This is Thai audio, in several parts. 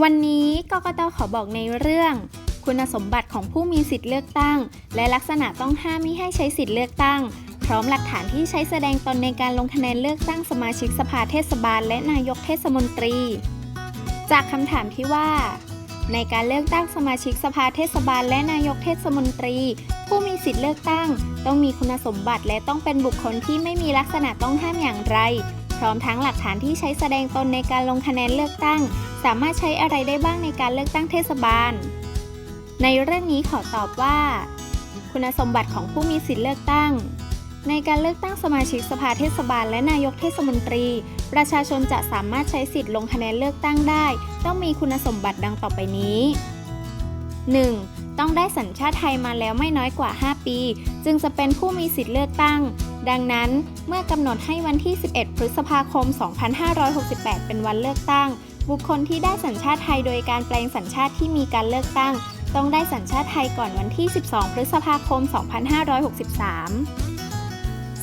วันนี้กกตขอบอกในเรื่อง คุณสมบัติของผู้มีสิทธิ์เลือกตั้ง และลักษณะต้องห้ามมิให้ใช้สิทธิ์เลือกตั้ง พร้อมหลักฐานที่ใช้แสดงตนในการลงคะแนนเลือกตั้งสมาชิกสภาเทศบาล และนายกเทศมนตรี จากคำถามที่ว่า ในการเลือกตั้งสมาชิกสภาเทศบาล และนายกเทศมนตรี ผู้มีสิทธิ์เลือกตั้ง ต้องมีคุณสมบัติและต้องเป็นบุคคลที่ไม่มีลักษณะต้องห้ามอย่างไร พร้อมทั้งหลักฐานที่ใช้แสดงตนในการลงคะแนนเลือกตั้ง สามารถใช้อะไรได้บ้างในการเลือกตั้งเทศบาล ในเรื่องนี้ขอตอบว่า คุณสมบัติของผู้มีสิทธิ์เลือกตั้ง ในการเลือกตั้งสมาชิกสภาเทศบาลและนายกเทศมนตรี ประชาชนจะสามารถใช้สิทธิ์ลงคะแนนเลือกตั้งได้ ต้องมีคุณสมบัติดังต่อไปนี้ 1. ต้องได้สัญชาติไทยมาแล้วไม่น้อยกว่า 5 ปี จึงจะเป็นผู้มีสิทธิ์เลือกตั้ง ดังนั้น เมื่อกำหนดให้วันที่ 11 พฤษภาคม 2568 เป็นวันเลือกตั้ง บุคคลที่ได้สัญชาติไทยโดยการแปลงสัญชาติที่มีการเลือกตั้ง ต้องได้สัญชาติไทยก่อนวันที่ 12 พฤษภาคม 2563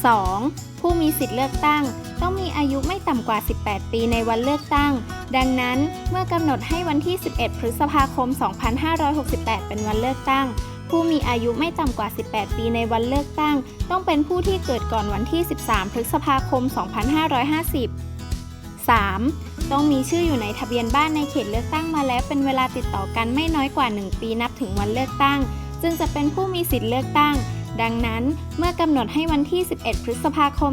2. ผู้มีสิทธิ์เลือกตั้ง ต้องมีอายุไม่ต่ำกว่า 18 ปีในวันเลือกตั้ง ดังนั้นเมื่อกำหนดให้วันที่ 11 พฤษภาคม 2568 เป็นวันเลือกตั้ง ผู้มีอายุไม่ต่ำกว่า 18 ปีในวันเลือกตั้ง ต้องเป็นผู้ที่เกิดก่อนวันที่ 13 พฤษภาคม 2550 3. ต้องมีชื่ออยู่ในทะเบียนบ้านในเขตเลือกตั้งมาแล้วเป็นเวลาติดต่อกันไม่น้อยกว่า 1 ปีนับถึงวันเลือกตั้ง จึงจะเป็นผู้มีสิทธิ์เลือกตั้ง ดังนั้นเมื่อกำหนดให้วันที่ 11 พฤษภาคม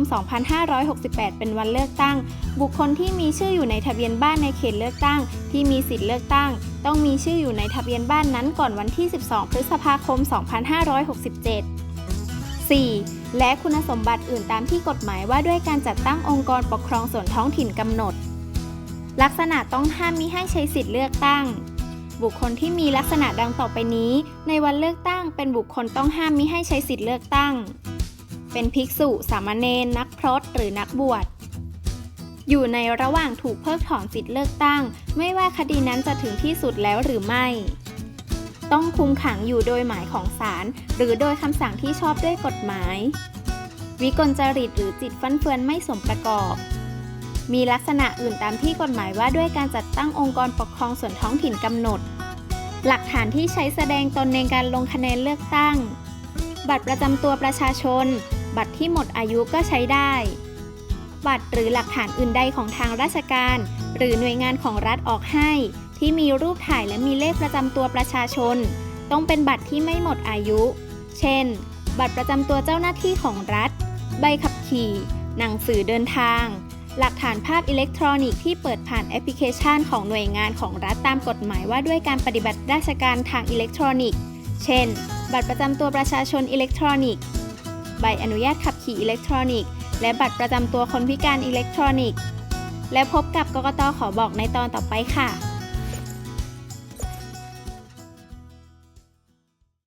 2568 เป็นวันเลือกตั้ง บุคคลที่มีชื่ออยู่ในทะเบียนบ้านในเขตเลือกตั้ง ที่มีสิทธิ์เลือกตั้ง ต้องมีชื่ออยู่ในทะเบียนบ้านนั้นก่อนวันที่ 12 พฤษภาคม 2567 4. และคุณสมบัติอื่นตามที่กฎหมายว่าด้วยการจัดตั้งองค์กรปกครองส่วนท้องถิ่นกำหนด ลักษณะต้องห้ามมิให้ใช้สิทธิ์เลือกตั้ง บุคคลที่มีลักษณะดังต่อไปนี้ ในวันเลือกตั้ง เป็นบุคคลต้องห้ามมิให้ใช้สิทธิ์เลือกตั้ง เป็นภิกษุ สามเณร นักพรต หรือนักบวช อยู่ในระหว่างถูกเพิกถอนสิทธิ์เลือกตั้ง ไม่ว่าคดีนั้นจะถึงที่สุดแล้วหรือไม่ ต้องคุมขังอยู่โดยหมายของศาล หรือโดยคำสั่งที่ชอบด้วยกฎหมาย วิกลจริตหรือจิตฟั่นเฟือนไม่สมประกอบ มีลักษณะอื่นตามที่กฎหมายว่าด้วยการจัดตั้งองค์กรปกครองส่วนท้องถิ่นกำหนด หลักฐานที่ใช้แสดงตนในการลงคะแนนเลือกตั้ง บัตรประจำตัวประชาชน บัตรที่หมดอายุก็ใช้ได้ บัตรหรือหลักฐานอื่นใดของทางราชการ หรือหน่วยงานของรัฐออกให้ ที่มีรูปถ่ายและมีเลขประจำตัวประชาชน ต้องเป็นบัตรที่ไม่หมดอายุ เช่น บัตรประจำตัวเจ้าหน้าที่ของรัฐ ใบขับขี่ หนังสือเดินทาง หลักฐานภาพอิเล็กทรอนิกส์ที่เปิดผ่านแอปพลิเคชันของหน่วยงานของรัฐตามกฎหมายว่าด้วยการปฏิบัติราชการทางอิเล็กทรอนิกส์ เช่น บัตรประจำตัวประชาชนอิเล็กทรอนิกส์ ใบอนุญาตขับขี่อิเล็กทรอนิกส์ และบัตรประจำตัวคนพิการอิเล็กทรอนิกส์ และพบกับกกตขอบอกในตอนต่อไปค่ะ